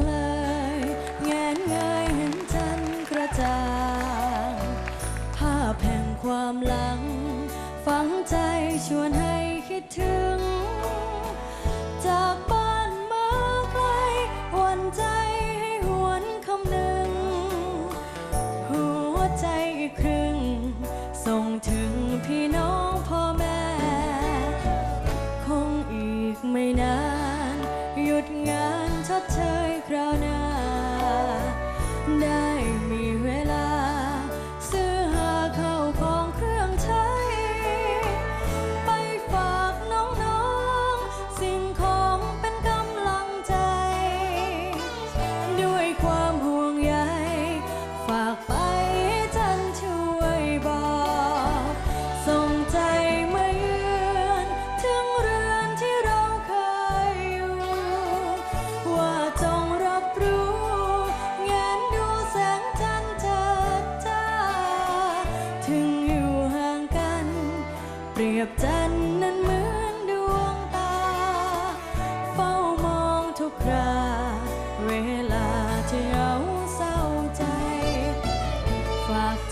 เงยเห็นจันกระจ่างภาพแห่งความหลัง ฝังใจชวนให้คิดถึง จากบ้านมาไกลหวันใจให้หวนคำหนึ่ง หัวใจอีกครึ่ง ส่งถึงพี่น้อง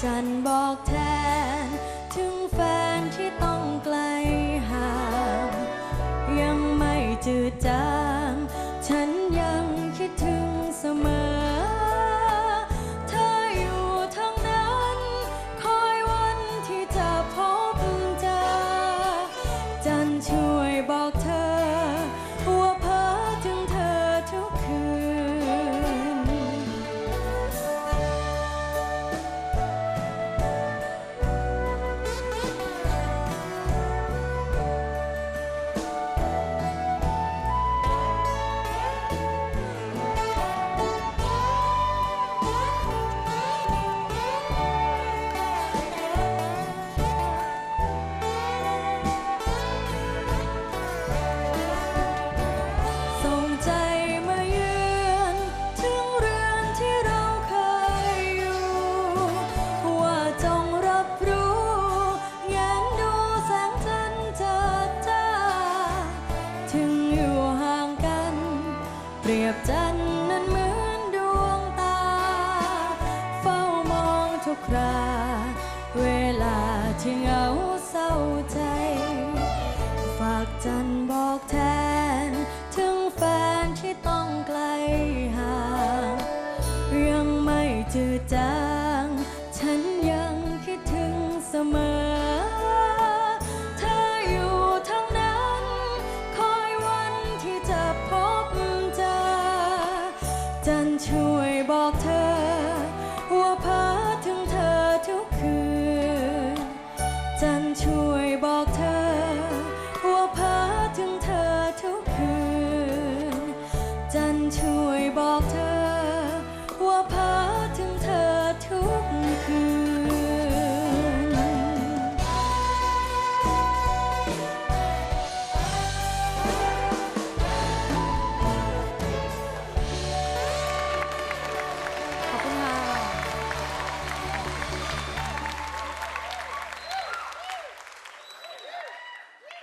จันทร์บอกแทน ถึงแฟนที่ต้องไกลห่างยังไม่จืดจาง รา เวลาที่เหงาเศร้าใจ ฝากจันบอกแทน ถึงแฟนที่ต้องไกลห่างยังไม่จืดจาง ฉันยังคิดถึงเสมอเธออยู่ทางนั้นคอยวันที่จะพบเจอจันช่วยบอกเธอ